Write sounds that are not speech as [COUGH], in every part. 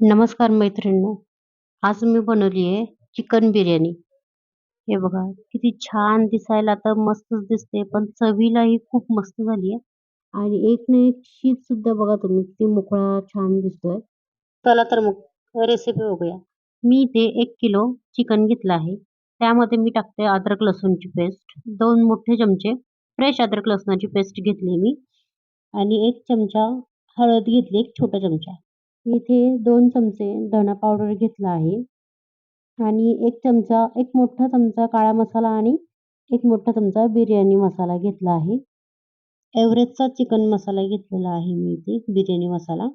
नमस्कार मैत्रिणींनो आज मी बनवली आहे चिकन बिर्याणी. हे बघा किती छान दिसायला तर मस्तच दिसते पण चवीलाही खूप मस्त झाली आहे आणि एक ना एक शीत सुद्धा बघा तुम्ही किती मोकळा छान दिसतोय. चला तर मग रेसिपी बघूया. मी इथे एक किलो चिकन घेतलं आहे. त्यामध्ये मी टाकते अद्रक लसूणची पेस्ट दोन मोठे चमचे फ्रेश अद्रक लसणाची पेस्ट घेतली मी. आणि एक चमचा हळद घेतली एक छोटा चमचा. इथे दोन चमचे धना पावडर घेतला आहे. आणि एक चमचा एक मोठा चमचा काळा मसाला आणि एक मोठा चमचा बिर्याणी मसाला घेतला आहे. एव्हरेजचा चिकन मसाला घेतलेला आहे मी इथे बिर्याणी मसाला.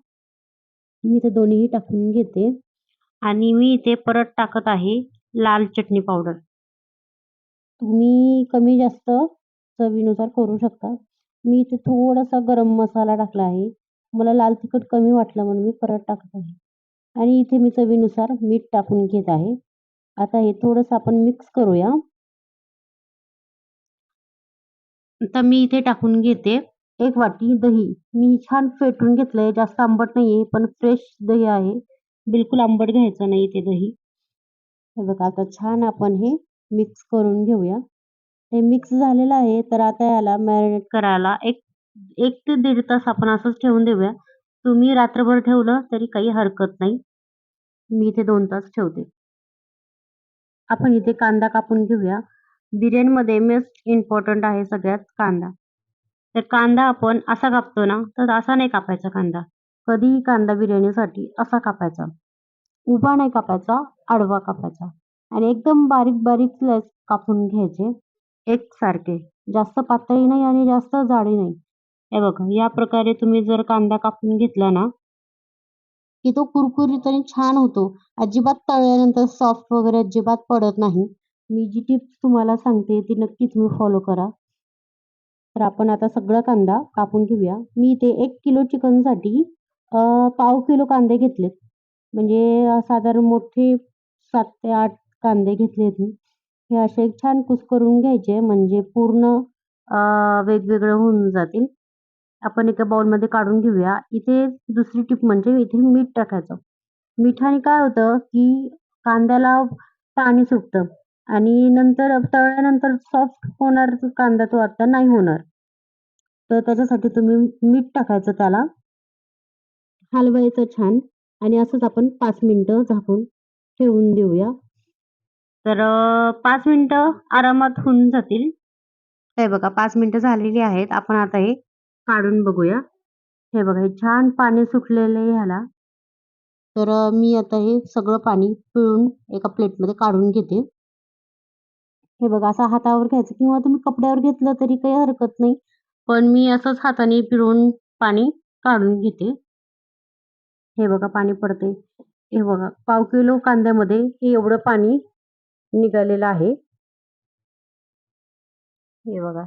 मी इथे दोन्हीही टाकून घेते. आणि मी इथे परत टाकत आहे लाल चटणी पावडर तुम्ही कमी जास्त चवीनुसार करू शकता. मी इथे थोडासा गरम मसाला टाकला आहे. मला लाल तिखट कमी वाटलं म्हणून मी परत टाकत आहे. आणि इथे मी चवीनुसार मीठ टाकून घेत आहे. आता हे थोडंसं आपण मिक्स करूया. आता मी इथे टाकून घेते एक वाटी दही. मी छान फेटून घेतलंय जास्त आंबट नाहीये पण फ्रेश दही आहे. बिलकुल आंबट घ्यायचं नाही ते दही. हे बघा आता छान आपण हे मिक्स करून घेऊया. हे मिक्स झालेलं आहे तर आता याला मॅरिनेट करायला एक एक ते दीड तास आपण असंच ठेवून देऊया. तुम्ही रात्रभर ठेवलं तरी काही हरकत नाही. मी इथे दोन तास ठेवते. आपण इथे कांदा कापून घेऊया. बिर्याणीमध्ये मोस्ट इम्पॉर्टंट आहे सगळ्यात कांदा. तर कांदा आपण असा कापतो ना तर असा नाही कापायचा कांदा. कधीही कांदा बिर्याणीसाठी असा कापायचा. उभा नाही कापायचा आडवा कापायचा. आणि एकदम बारीक बारीक स्लाइस कापून घ्यायचे. एकसारखे. जास्त पातळी नाही आणि जास्त जाडी नाही. हे बघा या प्रकारे तुम्ही जर कांदा कापून घेतला ना की तो कुरकुरीत आणि छान होतो. अजिबात तळल्यानंतर सॉफ्ट वगैरे अजिबात पडत नाही. मी जी टिप्स तुम्हाला सांगते ती नक्की तुम्ही फॉलो करा. तर आपण आता सगळा कांदा कापून घेऊया. मी इथे एक किलो चिकनसाठी पाव किलो कांदे घेतलेत. म्हणजे साधारण मोठे सात ते आठ कांदे घेतलेत मी. हे असे छान कुस्करून घ्यायचे म्हणजे पूर्ण वेगवेगळं होऊन जातील. आपण एका बाउलमध्ये काढून घेऊया. इथे दुसरी टिप म्हणजे इथे मीठ टाकायचं. मिठाने काय होतं की कांद्याला पाणी सुटतं आणि नंतर तळल्यानंतर सॉफ्ट होणार कांदा तो आता नाही होणार. तर त्याच्यासाठी तुम्ही मीठ टाकायचं त्याला. हलवायचं छान आणि असंच आपण पाच मिनटं झाकून ठेवून देऊया. तर पाच मिनटं आरामात होऊन जातील. हे बघा पाच मिनटं झालेली आहेत. आपण आता हे काढून बघूया. हे बघा हे छान पाणी सुटलेलं आहे ह्याला. तर मी आता हे सगळं पाणी पिळून एका प्लेटमध्ये काढून घेते. हे बघा असं हातावर घ्यायचं किंवा तुम्ही कपड्यावर घेतलं तरी काही हरकत नाही. पण मी असंच हाताने पिळून पाणी काढून घेते. हे बघा पाणी पडते हे बघा पाव किलो कांद्यामध्ये हे एवढं पाणी निघालेलं आहे. हे बघा.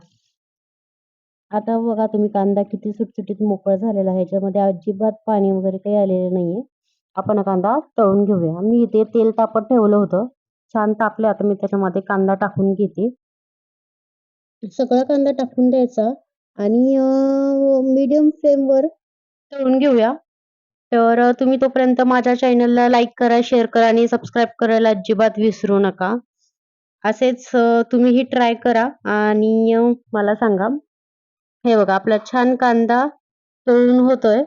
आता बघा तुम्ही कांदा किती सुटसुटीत मोकळा झालेला आहे. ह्याच्यामध्ये अजिबात पाणी वगैरे काही आलेलं नाहीये. आपण कांदा तळून घेऊया. मी इथे तेल तापत ठेवलं होतं. छान तापले आता मी त्याच्यामध्ये कांदा टाकून घेते. सगळा कांदा टाकून द्यायचा. आणि मीडियम फ्लेमवर तळून घेऊया. तर तुम्ही तोपर्यंत माझ्या चॅनलला लाईक करा शेअर करा आणि सबस्क्राईब करायला अजिबात विसरू नका. असेच तुम्हीही ट्राय करा. आणि मला सांगा. हे बघा आपला छान कांदा तळून होतोय.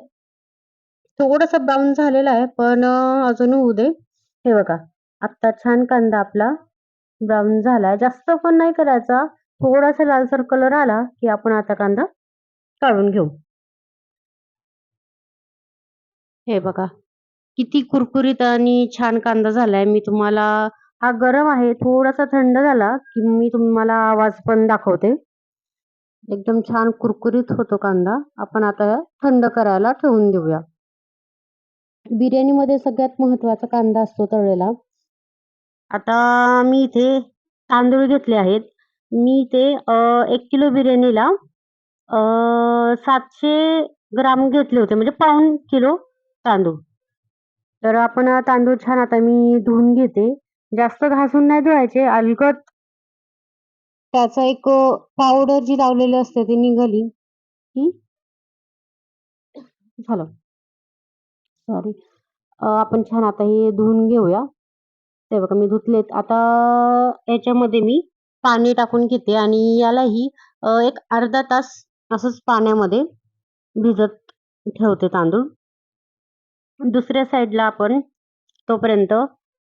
थोडासा ब्राऊन झालेला आहे पण अजून होऊ दे. हे बघा आता छान कांदा आपला ब्राऊन झालाय. जास्त पण नाही करायचा. थोडासा लालसर कलर आला की आपण आता कांदा काढून घेऊ. हे बघा किती कुरकुरीत आणि छान कांदा झालाय. मी तुम्हाला हा गरम आहे थोडासा थंड झाला की मी तुम्हाला आवाज पण दाखवते. एकदम छान कुरकुरीत होतो कांदा. आपण आता थंड करायला ठेवून देऊया. बिर्याणीमध्ये सगळ्यात महत्त्वाचा कांदा असतो तळलेला. आता मी इथे तांदूळ घेतले आहेत. मी इथे एक किलो बिर्याणीला सातशे ग्राम घेतले होते. म्हणजे पाऊण किलो तांदूळ. तर आपण तांदूळ छान आता मी धुवून घेते. जास्त घासून नाही धुवायचे. अलगट त्याचा एक पावडर जी लावलेली असते ती निघाली की झालं सॉरी अ, आपण छान आता हे धुवून घेऊया. ते बघा मी धुतलेत. आता याच्यामध्ये मी पाणी टाकून घेते आणि यालाही अ, एक अर्धा तास असंच पाण्यामध्ये भिजत ठेवते तांदूळ. दुसऱ्या साईडला आपण तोपर्यंत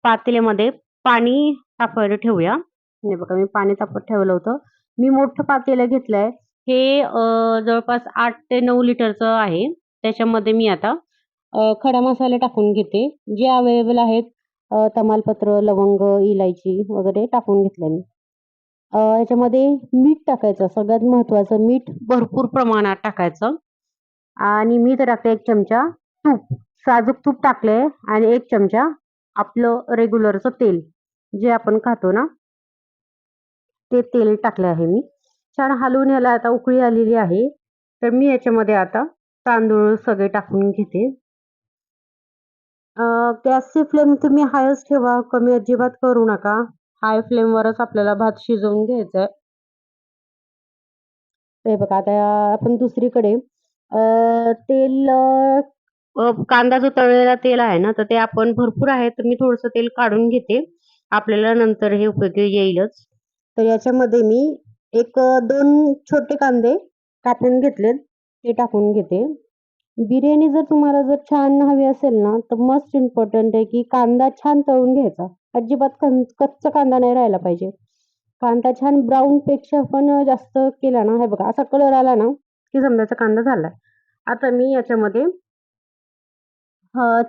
पातेल्यामध्ये पाणी तापवायला ठेवूया. हे बघा मी पाणी तापत ठेवलं होतं. मी मोठं पातेलं घेतलंय. हे जवळपास आठ ते नऊ लिटरचं आहे. त्याच्यामध्ये मी आता खडा मसाले टाकून घेते. जे अवेलेबल आहेत तमालपत्र, लवंग, इलायची वगैरे टाकून घेतलंय मी. याच्यामध्ये मीठ टाकायचं. सगळ्यात महत्त्वाचं मीठ भरपूर प्रमाणात टाकायचं. आणि मी तर टाकते एक चमचा तूप. साजूक तूप टाकलंय आणि एक चमचा आपलं रेग्युलरचं तेल, जे आपण खातो ना ते तेल टाकले आहे मी. छान हलवून याला आता उकळी आलेली आहे. तर मी याच्यामध्ये आता तांदूळ सगळे टाकून घेते. गॅसची फ्लेम तुम्ही हायच ठेवा. कमी अजिबात करू नका. हाय फ्लेमवरच आपल्याला भात शिजवून घ्यायचा आहे. हे बघा आता आपण दुसरीकडे तेल कांदा जो तळलेला तेल आहे ना, तर ते आपण भरपूर आहे, तर मी थोडंसं तेल काढून घेते. आपल्याला नंतर हे उपयोगी येईलच. तर याच्यामध्ये मी एक दोन छोटे कांदे कापून घेतलेत. ते टाकून घेते. बिर्याणी जर तुम्हाला जर छान हवी असेल ना, तर मस्ट इम्पॉर्टंट आहे की कांदा छान तळून घ्यायचा. अजिबात कं कच्चा कांदा नाही राहायला पाहिजे. कांदा छान ब्राऊनपेक्षा पण जास्त केला ना, हे बघा असा कलर आला ना, की समजायचा कांदा झाला आता मी याच्यामध्ये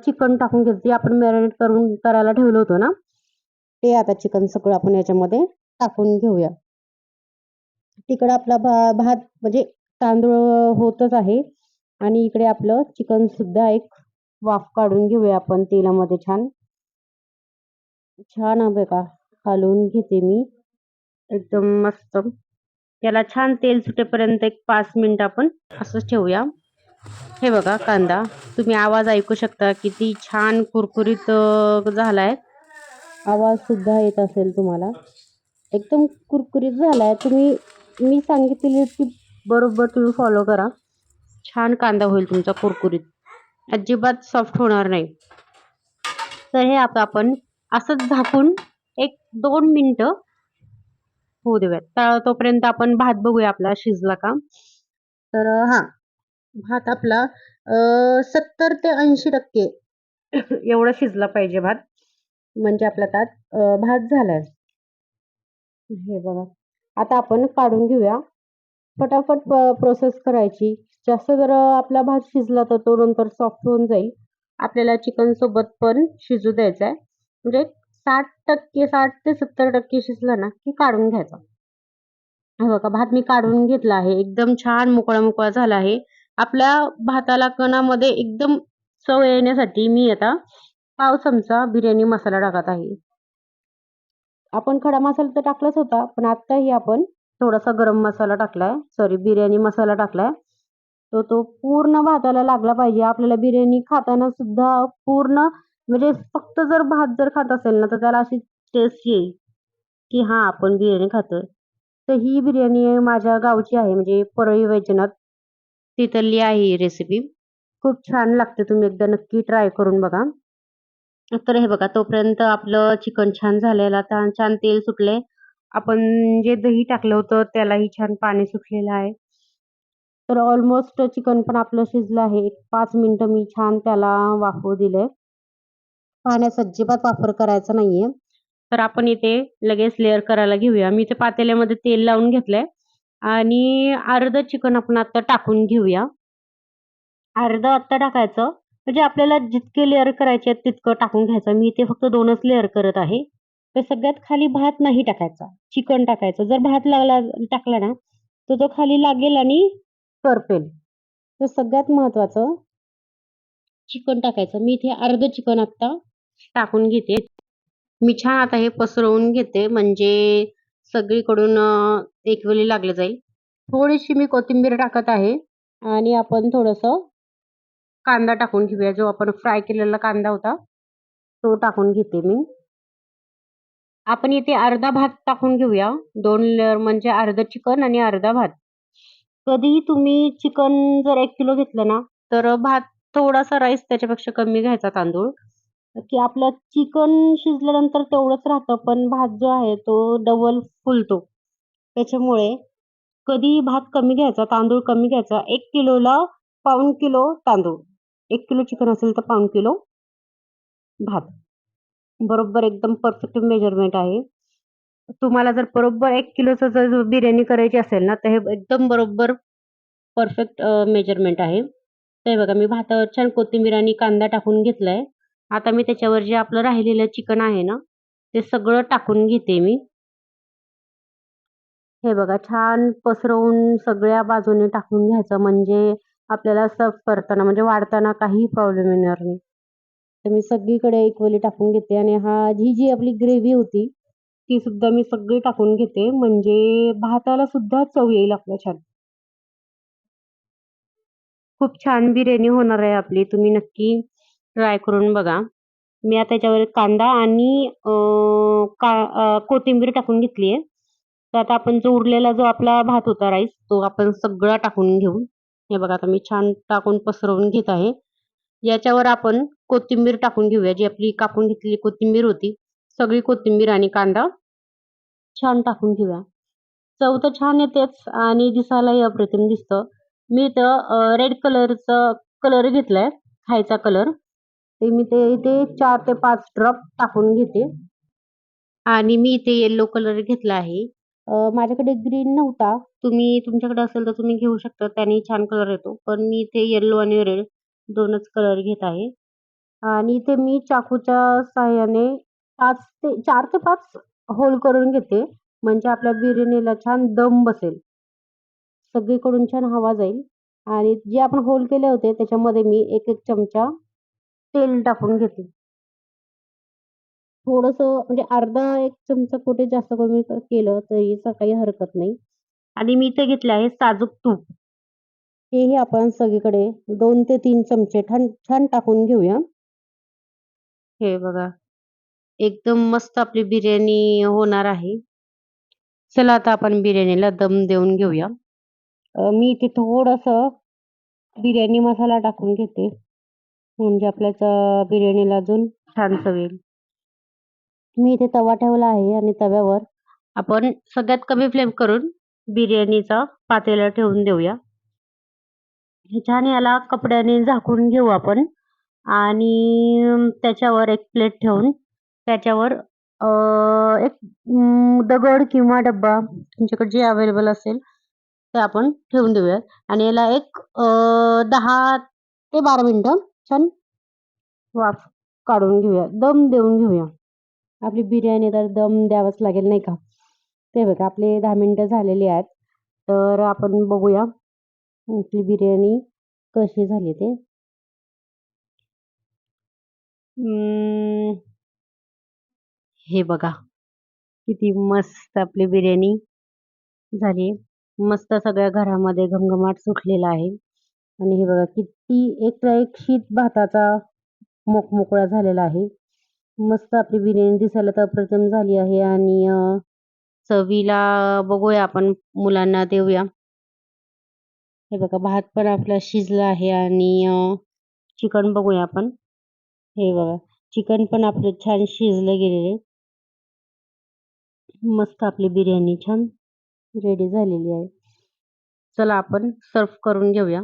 चिकन टाकून घेते. जे आपण मॅरिनेट करून करायला ठेवलं होतं ना, ते आता चिकन सगळं आपण याच्यामध्ये टाकून घेऊया. तिकडं आपला भा भात म्हणजे तांदूळ होतच आहे आणि इकडे आपलं चिकन सुद्धा एक वाफ काढून घेऊया आपण तेलामध्ये छान. छान बघा हलवून घेते मी. एकदम मस्त. त्याला छान तेल सुटेपर्यंत एक पाच मिनटं आपण असंच ठेवूया. हे बघा कांदा. तुम्ही आवाज ऐकू शकता किती छान कुरकुरीत झाला झालाय. आवाज सुद्धा येत असेल तुम्हाला. एकदम कुरकुरीत झाला आहे तुम्ही मी सांगितलेली ती बरोबर तुम्ही फॉलो करा. छान कांदा होईल तुमचा कुरकुरीत. अजिबात सॉफ्ट होणार नाही. तर हे आता आपण असंच झाकून एक दोन मिनटं होऊ देऊयात. तर तोपर्यंत आपण भात बघूया आपला शिजला का? तर हां. भात आपला सत्तर ते 80% एवढा शिजला पाहिजे भात. म्हणजे आपला त्यात भात झालाय. हे बघा. आता आपण काढून घेऊया. फटाफट प्रोसेस करायची. जास्त जर आपला भात शिजला तर तो नंतर सॉफ्ट होऊन जाईल. आपल्याला चिकन सोबत पण शिजू द्यायचा आहे. म्हणजे 60% 60 ते 70% शिजला ना, की काढून घ्यायचा. हे बघा भात मी काढून घेतला आहे. एकदम छान मोकळा-मोकळा झाला आहे. आपल्या भाताला कणामध्ये एकदम चव येण्यासाठी मी आता पाव चमचा बिर्याणी मसाला टाकत आहे. आपण खडा मसाला तर टाकलाच होता, पण आत्ताही आपण थोडासा गरम मसाला टाकलाय. सॉरी बिर्याणी मसाला टाकलाय. तर तो पूर्ण भाताला लागला पाहिजे. आपल्याला बिर्याणी खाताना सुद्धा पूर्ण म्हणजे फक्त जर भात जर खात असेल ना, तर त्याला अशी टेस्ट येईल, की हां, आपण बिर्याणी खातोय. तर ही बिर्याणी माझ्या गावची आहे, म्हणजे परळी वैजनाथ. तिथली आहे ही रेसिपी. खूप छान लागते. तुम्ही एकदा नक्की ट्राय करून बघा. तर हे बघा तोपर्यंत आपलं चिकन छान झालेलं आता छान तेल सुटले आपण जे दही टाकलं होतं त्यालाही छान पाणी सुटलेलं आहे. तर ऑलमोस्ट चिकन पण आपलं शिजलं आहे. एक पाच मिनिटं मी छान त्याला वाफवू दिले पाण्याचा अजिबात वापर करायचा नाहीये. तर आपण इथे लगेच लेअर करायला घेऊया. मी इथे पातेल्यामध्ये तेल लावून घेतलंय आणि अर्धं चिकन आपण आता टाकून घेऊया. अर्धं आत्ता टाकायचं. म्हणजे आपल्याला जितके लेअर करायचे आहेत तितकं टाकून घ्यायचं. मी इथे फक्त दोनच लेअर करत आहे. तर सगळ्यात खाली भात नाही टाकायचा. चिकन टाकायचं. जर भात लागला टाकला ना, तर तो खाली लागेल आणि करपेल. तर सगळ्यात महत्त्वाचं चिकन टाकायचं. मी इथे अर्धं चिकन आत्ता टाकून घेते. मी छान आता हे पसरवून घेते म्हणजे सगळीकडून एकवेळी लागलं जाईल. थोडीशी मी कोथिंबीर टाकत आहे आणि आपण थोडंसं कांदा टाकून घेऊया. जो आपण फ्राय केलेला कांदा होता, तो टाकून घेते मी. आपण इथे अर्धा भात टाकून घेऊया. दोन लेयर म्हणजे अर्धं चिकन आणि अर्धा भात. कधीही तुम्ही चिकन जर एक किलो घेतलं ना, तर भात थोडासा राईस त्याच्यापेक्षा कमी घ्यायचा तांदूळ की आपलं चिकन शिजल्यानंतर तेवढंच राहतं, पण भात जो आहे तो डबल फुलतो. त्याच्यामुळे कधीही भात कमी घ्यायचा, तांदूळ कमी घ्यायचा. एक किलोला पाऊण किलो तांदूळ. एक किलो चिकन असेल तर पाऊण किलो भात. बरोबर एकदम परफेक्ट मेजरमेंट आहे. तुम्हाला जर बरोबर एक किलोचं जर बिर्याणी करायची असेल ना, तर हे एकदम बरोबर परफेक्ट मेजरमेंट आहे. तर हे बघा मी भातावर छान कोथिंबीर आणि कांदा टाकून घेतलाय. आता मी त्याच्यावर जे आपलं राहिलेलं चिकन आहे ना, ते सगळं टाकून घेते मी. हे बघा छान पसरवून सगळ्या बाजूने टाकून घ्यायचं म्हणजे आपल्याला सर्व करताना म्हणजे वाढताना काहीही प्रॉब्लेम येणार नाही. तर मी सगळीकडे इक्वली टाकून घेते आणि हा ही जी आपली ग्रेव्ही होती, ती सुद्धा मी सगळी टाकून घेते म्हणजे भाताला सुद्धा चव येईल आपल्या छान. खूप छान बिर्याणी होणार आहे आपली. तुम्ही नक्की ट्राय करून बघा. मी आता याच्यावर कांदा आणि का कोथिंबीर टाकून घेतली आहे. तर आता आपण जो उरलेला जो आपला भात होता राईस, तो आपण सगळा टाकून घेऊ. हे बघा आता मी छान टाकून पसरवून घेत आहे. याच्यावर आपण कोथिंबीर टाकून घेऊया. जी आपली कापून घेतलेली कोथिंबीर होती, सगळी कोथिंबीर आणि कांदा छान टाकून घेऊया. चव तर छान येतेच आणि दिसायलाही अप्रतिम दिसतं. मी इथं रेड कलरचा कलर घेतलाय, खायचा कलर. ते मी ते इथे चार ते पाच ड्रॉप टाकून घेते. आणि मी इथे येल्लो कलर घेतला आहे. अ, माझ्याकडे ग्रीन नव्हता. तुम्ही तुमच्याकडे असेल तर तुम्ही घेऊ शकता. त्याने छान कलर येतो. पण मी इथे येलो आणि रेड दोनच कलर घेत आहे. आणि इथे मी चाकूच्या साहाय्याने 5 ते 4 ते 5 होल करून घेते. म्हणजे आपल्या बिर्याणीला छान दम बसेल. सगळीकडून छान हवा जाईल आणि जे आपण होल केले होते त्याच्यामध्ये मी 1-1 चमचा तेल टाकून घेते. थोडंसं म्हणजे अर्धा एक चमचा कुठे जास्त कमी केलं तरी काही हरकत नाही. आणि मी इथे घेतलं आहे साजूक तूप. हेही आपण सगळीकडे 2 ते 3 चमचे छान छान टाकून घेऊया. हे बघा. एकदम मस्त आपली बिर्याणी होणार आहे. चला आता आपण बिर्याणीला दम देऊन घेऊया. अ, मी इथे थोडंसं बिर्याणी मसाला टाकून घेते. म्हणजे आपल्याचा बिर्याणीला अजून छान चव येईल. मी इथे तवा ठेवला आहे आणि तव्यावर आपण सगळ्यात कमी फ्लेम करून बिर्याणीचा पातेला ठेवून देऊया. छान याला कपड्याने झाकून घेऊ आपण आणि त्याच्यावर एक प्लेट ठेवून त्याच्यावर एक दगड किंवा डब्बा तुमच्याकडे जे अवेलेबल असेल ते आपण ठेवून देऊया आणि याला एक दहा ते बारा मिनटं छान वाफ काढून घेऊया. दम देऊन घेऊया. आपली बिर्याणी तर दम द्यावाच लागेल नाही का? ते बघा आपले दहा मिनटं झालेली आहेत. तर आपण बघूया आपली बिर्याणी कशी झाली ते. हे बघा किती मस्त आपली बिर्याणी झाली. मस्त सगळ्या घरामध्ये घमघमाट सुटलेला आहे. आणि हे बघा किती एक शीत भाताचा मोकमोकळा झालेला आहे. मस्त आपली बिर्याणी दिसायला तर अप्रतिम झाली आहे आणि चवीला बघूया आपण मुलांना देऊया. हे बघा भात पण आपला शिजला आहे आणि चिकन बघूया आपण. हे बघा चिकन पण आपलं छान शिजलं गेलेले मस्त आपली बिर्याणी छान रेडी झालेली आहे. चला आपण सर्व करून घेऊया.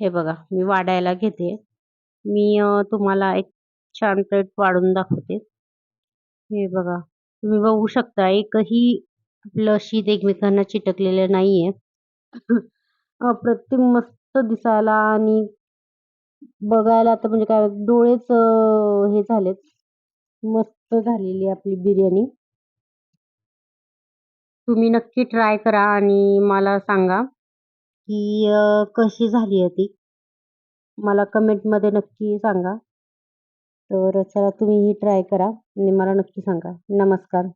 हे बघा मी वाढायला घेते. मी तुम्हाला एक छान प्लेट वाढून दाखवते. हे बघा तुम्ही बघू शकता एकही आपलं शीत एकमेकांना चिटकलेलं नाहीये. [CLEARS THROAT] अप्रतिम मस्त दिसायला आणि बघायला तर म्हणजे काय डोळेच हे झालेत. मस्त झालेली आपली बिर्याणी. तुम्ही नक्की ट्राय करा आणि मला सांगा की कशी झाली आहे ती. मला कमेंटमध्ये नक्की सांगा. तर चला तुम्हीही ट्राय करा आणि मला नक्की सांगा. नमस्कार.